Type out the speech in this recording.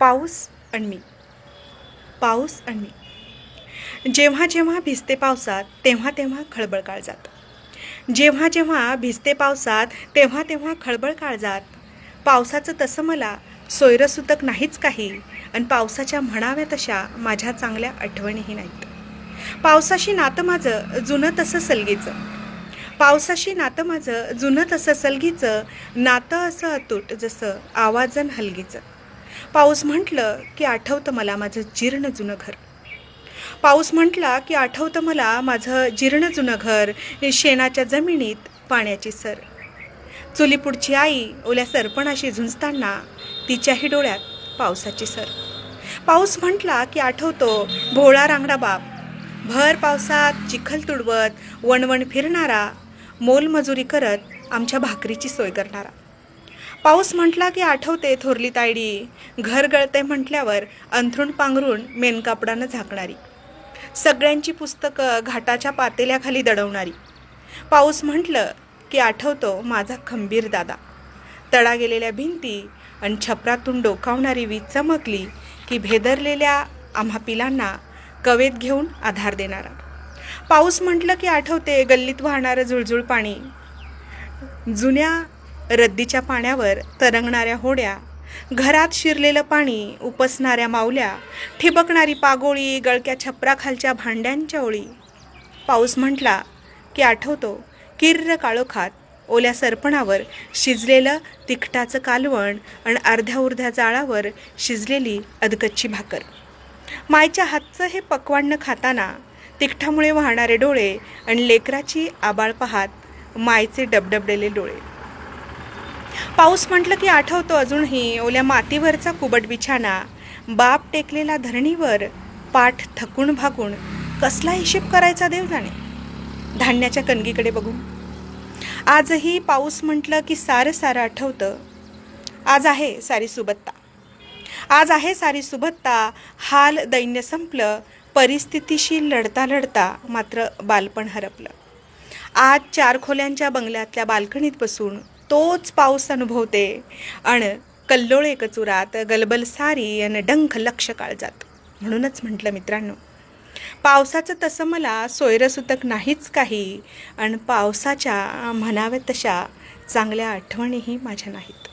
पाऊस आणि मी. पाऊस आणि मी. जेव्हा जेव्हा भिजते पावसात तेव्हा तेव्हा खळबळ काळजात जेव्हा जेव्हा भिजते पावसात तेव्हा तेव्हा खळबळ काळजात पावसाचं तसं मला सोयरसुतक नाहीच काही आणि पावसाच्या म्हणाव्या तशा माझ्या चांगल्या आठवणीही नाहीत. पावसाशी नातं माझं जुनं तसं सलगीचं. पावसाशी नातं माझं जुनं तसं सलगीचं नातं असं अतूट जसं आवाजन हलगीचं. पाऊस म्हटलं की आठवतं मला माझं जीर्ण जुनं घर. पाऊस म्हटला की आठवतं मला माझं जीर्ण जुनं घर शेणाच्या जमिनीत पाण्याची सर. चुलीपुढची आई ओल्या सरपणाशी झुंजताना तिच्याही डोळ्यात पावसाची सर. पाऊस म्हटला की आठवतो भोळा रांगडा बाप. भर पावसात चिखल तुडवत वणवण फिरणारा मोलमजुरी करत आमच्या भाकरीची सोय करणारा. पाऊस म्हटला की आठवते थोरली तायडी. घर गळते म्हटल्यावर अंथरूण पांघरून मेनकापडानं झाकणारी. सगळ्यांची पुस्तकं घाटाच्या पातेल्याखाली दडवणारी. पाऊस म्हटलं की आठवतो माझा खंबीर दादा. तडा गेलेल्या भिंती आणि छपरातून डोकावणारी वीज चमकली की भेदरलेल्या आम्हा पिलांना कवेत घेऊन आधार देणारा. पाऊस म्हटलं की आठवते गल्लीत वाहणारं जुळजुळ पाणी. जुन्या रद्दीच्या पाण्यावर तरंगणाऱ्या होड्या घरात शिरलेलं पाणी उपसणाऱ्या माऊल्या ठिबकणारी पागोळी गळक्या छपराखालच्या भांड्यांच्या ओळी. पाऊस म्हटला की आठवतो किर्र काळोखात ओल्या सरपणावर शिजलेलं तिखटाचं कालवण आणि अर्ध्या उर्ध्या जाळावर शिजलेली अदकच्ची भाकर. मायच्या हातचं हे पक्वान्न खाताना तिखटामुळे वाहणारे डोळे आणि लेकराची आबाळ पाहात मायचे डबडबलेले डोळे. पाऊस म्हटलं की आठवतो अजूनही. ओल्या मातीवरचा कुबट बिछाना. बाप टेकलेला धरणीवर पाठ थकून भागून कसला हिशेब करायचा देव जाणे धान्याच्या कणगीकडे बघून. आजही पाऊस म्हटलं की सारं सारं आठवतं. आज आहे सारी सुबत्ता. आज आहे सारी सुबत्ता. हाल दैन्य संपलं. परिस्थितीशी लढता लढता मात्र बालपण हरपलं. आज चार खोल्यांच्या बंगल्यातल्या बाल्कनीत बसून तोच पाऊस अनुभवते. अण कल्लोळे कचुरात गलबल सारी आणि डंख लक्ष काळजात. म्हणूनच म्हटलं मित्रांनो पावसाचं तसं मला सोयरसुतक नाहीच काही आणि पावसाच्या म्हणाव्या तशा चांगल्या आठवणीही माझ्या नाहीत.